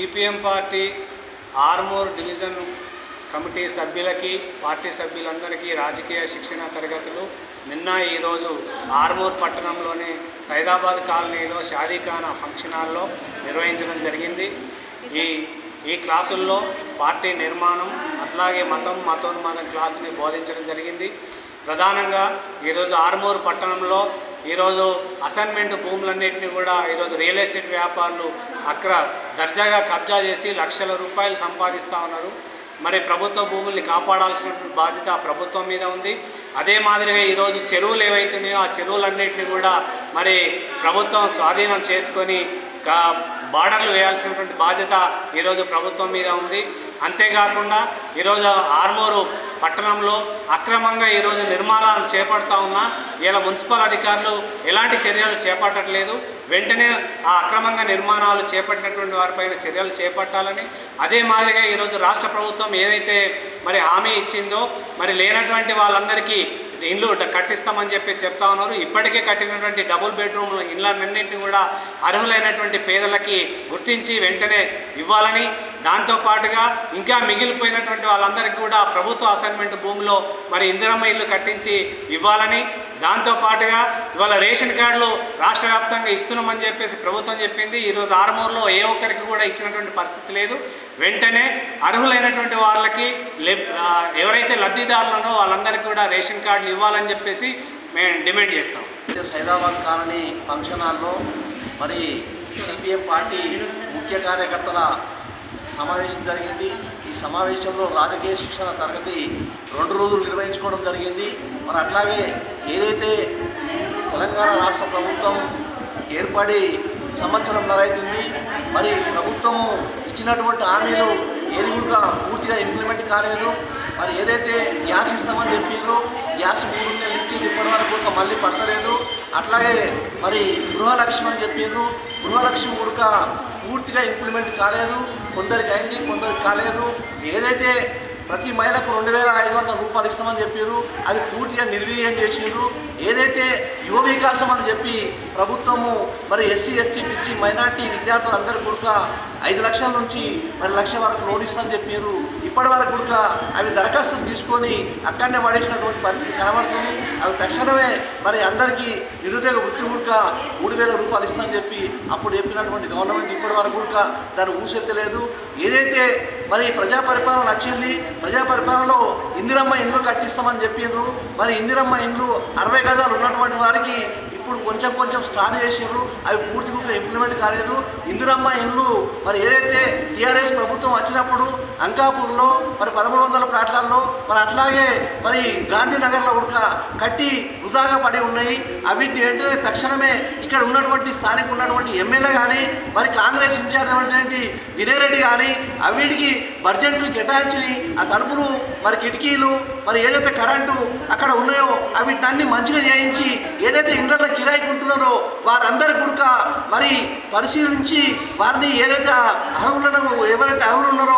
CPM party Armoor division committee సభ్యులకి party సభ్యులందరికీ రాజకీయ శిక్షణ తరగతులు. నిన్న ఈరోజు ఆర్మూర్ పట్టణంలోని సైదాబాద్ కాలనీలో షాదీఖానా ఫంక్షన్ హాల్లో నిర్వహించడం జరిగింది. ఈ ఈ క్లాసుల్లో పార్టీ నిర్మాణం అట్లాగే మతం మతోన్మాదం క్లాసుని బోధించడం జరిగింది. ప్రధానంగా ఈరోజు ఆర్మూరు పట్టణంలో ఈరోజు అసైన్మెంట్ భూములన్నింటినీ కూడా ఈరోజు రియల్ ఎస్టేట్ వ్యాపారులు అక్కడ దర్జాగా కబ్జా చేసి లక్షల రూపాయలు సంపాదిస్తూ ఉన్నారు. మరి ప్రభుత్వ భూముల్ని కాపాడాల్సినటువంటి బాధ్యత ప్రభుత్వం మీద ఉంది. అదే మాదిరిగా ఈరోజు చెరువులు ఏవైతున్నాయో ఆ చెరువులన్నింటినీ కూడా మరి ప్రభుత్వం స్వాధీనం చేసుకొని బార్డర్లు వేయాల్సినటువంటి బాధ్యత ఈరోజు ప్రభుత్వం మీద ఉంది. అంతేకాకుండా ఈరోజు ఆర్మూరు పట్టణంలో అక్రమంగా ఈరోజు నిర్మాణాలు చేపడతా ఉన్నా ఇలా మున్సిపల్ అధికారులు ఎలాంటి చర్యలు చేపట్టట్లేదు. వెంటనే ఆ అక్రమంగా నిర్మాణాలు చేపట్టినటువంటి వారిపైన చర్యలు చేపట్టాలని అదే మాదిరిగా ఈరోజు రాష్ట్ర ప్రభుత్వం ఏదైతే మరి హామీ ఇచ్చిందో మరి లేనటువంటి వాళ్ళందరికీ ఇల్లు కట్టిస్తామని చెప్పి చెప్తా ఉన్నారు. ఇప్పటికే కట్టినటువంటి డబుల్ బెడ్రూమ్ ఇండ్లన్నింటినీ కూడా అర్హులైనటువంటి పేదలకి గుర్తించి వెంటనే ఇవ్వాలని దాంతోపాటుగా ఇంకా మిగిలిపోయినటువంటి వాళ్ళందరికీ కూడా ప్రభుత్వ అసైన్మెంట్ భూమిలో మరి ఇందిరమ్మ ఇల్లు కట్టించి ఇవ్వాలని దాంతోపాటుగా ఇవాళ రేషన్ కార్డులు రాష్ట్ర వ్యాప్తంగా ఇస్తున్నామని చెప్పేసి ప్రభుత్వం చెప్పింది. ఈరోజు ఆరుమూరులో ఏ ఒక్కరికి కూడా ఇచ్చినటువంటి పరిస్థితి లేదు. వెంటనే అర్హులైనటువంటి వాళ్ళకి లెబ్- ఎవరైతే లబ్ధిదారులున్నో వాళ్ళందరికీ కూడా రేషన్ కార్డులు ఇవ్వాలని చెప్పేసి మేము డిమాండ్ చేస్తాం. సైదాబాద్ కాలనీ ఫంక్షన్ హాల్లో మరి సిపిఎం పార్టీ ముఖ్య కార్యకర్తల సమావేశం జరిగింది. ఈ సమావేశంలో రాజకీయ శిక్షణ తరగతి రెండు రోజులు నిర్వహించుకోవడం జరిగింది. మరి అట్లాగే ఏదైతే తెలంగాణ రాష్ట్ర ప్రభుత్వం ఏర్పడి సంవత్సరం అవుతుంది మరి ప్రభుత్వము ఇచ్చినటువంటి హామీలు ఏది కూడా పూర్తిగా ఇంప్లిమెంట్ కాలేదు. మరి ఏదైతే గ్యాస్ ఇస్తామని చెప్పారో గ్యాస్ మూడు నెలలు ఇచ్చేది ఇప్పటి వరకు కూడా మళ్ళీ పడతలేదు. అట్లాగే మరి గృహలక్ష్మి అని చెప్పారు గృహలక్ష్మి కూడా పూర్తిగా ఇంప్లిమెంట్ కాలేదు. కొందరికి అయింది కొందరికి కాలేదు. ఏదైతే ప్రతి మహిళకు రెండు వేల ఐదు వందల రూపాయలు ఇస్తామని చెప్పారు అది పూర్తిగా నిర్వీర్యం చేసిండ్రు. ఏదైతే యువ వికాసం అని చెప్పి ప్రభుత్వము మరి ఎస్సీ ఎస్టీ బీసీ మైనార్టీ విద్యార్థులందరికీ కూడా ఐదు లక్షల నుంచి మరి లక్ష వరకు లోన్ ఇస్తామని చెప్పారు ఇప్పటి వరకు కూడా అవి దరఖాస్తులు తీసుకొని అక్కడనే పడేసినటువంటి పరిస్థితి కనబడుతుంది. అవి తక్షణమే మరి అందరికీ నిరుద్యోగ వృత్తి కూడక మూడు వేల రూపాయలు ఇస్తామని చెప్పి అప్పుడు చెప్పినటువంటి గవర్నమెంట్ ఇప్పటి వరకు కూడా దాన్ని ఊసెత్తలేదు. ఏదైతే మరి ప్రజా పరిపాలన వచ్చింది ప్రజా పరిపాలనలో ఇందిరమ్మ ఇండ్లు కట్టిస్తామని చెప్పిండ్రు మరి ఇందిరమ్మ ఇండ్లు అరవై గజాలు ఉన్నటువంటి వారికి ఇప్పుడు కొంచెం కొంచెం స్టార్ట్ చేసారు అవి పూర్తి కూడా ఇంప్లిమెంట్ కాలేదు. ఇందిరమ్మ ఇండ్లు మరి ఏదైతే టీఆర్ఎస్ ప్రభుత్వం వచ్చినప్పుడు అంకాపూర్లో మరి పదమూడు వందల ప్రాంతాల్లో మరి అట్లాగే మరి గాంధీనగర్లో ఉడక కట్టి వృధాగా పడి ఉన్నాయి. అవిటి వెంటనే తక్షణమే ఇక్కడ ఉన్నటువంటి స్థానిక ఉన్నటువంటి ఎమ్మెల్యే కానీ మరి కాంగ్రెస్ ఇన్ఛార్జ్ అయినటువంటి వినయ్ రెడ్డి కానీ అవిటికి బడ్జెట్లు కేటాయించి ఆ తలుపులు మరి కిటికీలు మరి ఏదైతే కరెంటు అక్కడ ఉన్నాయో అవిటన్ని మంచిగా చేయించి ఏదైతే ఇండ్లలో కిరాయికి ఉంటున్నారో వారందరి గుడక మరి పరిశీలించి వారిని ఏదైతే అర్హులను ఎవరైతే అర్హులు ఉన్నారో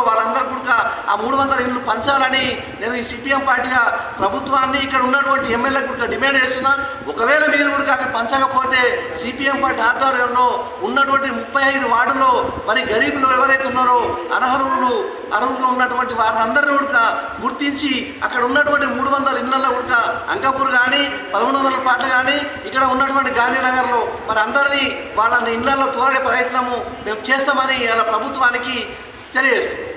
ఆ మూడు వందల ఇళ్ళు పంచాలని నేను ఈ సిపిఎం పార్టీగా ప్రభుత్వాన్ని ఇక్కడ ఉన్నటువంటి ఎమ్మెల్యే కూడా డిమాండ్ చేస్తున్నా. ఒకవేళ మీరు కూడా అవి పంచకపోతే సిపిఎం పార్టీ ఆధ్వర్యంలో ఉన్నటువంటి ముప్పై ఐదు వార్డులో మరి గరీబులు ఎవరైతే ఉన్నారో అనర్హులు అర్హులు ఉన్నటువంటి వారిని అందరినీ కూడా గుర్తించి అక్కడ ఉన్నటువంటి మూడు వందల ఇళ్ళల్లో కూడా అంకాపూర్ కానీ పదమూడు వందల పాట కానీ ఇక్కడ ఉన్నటువంటి గాంధీనగర్లో మరి అందరినీ వాళ్ళని ఇళ్ళలో తోలడే ప్రయత్నము మేము చేస్తామని ఇలా ప్రభుత్వానికి తెలియజేస్తాం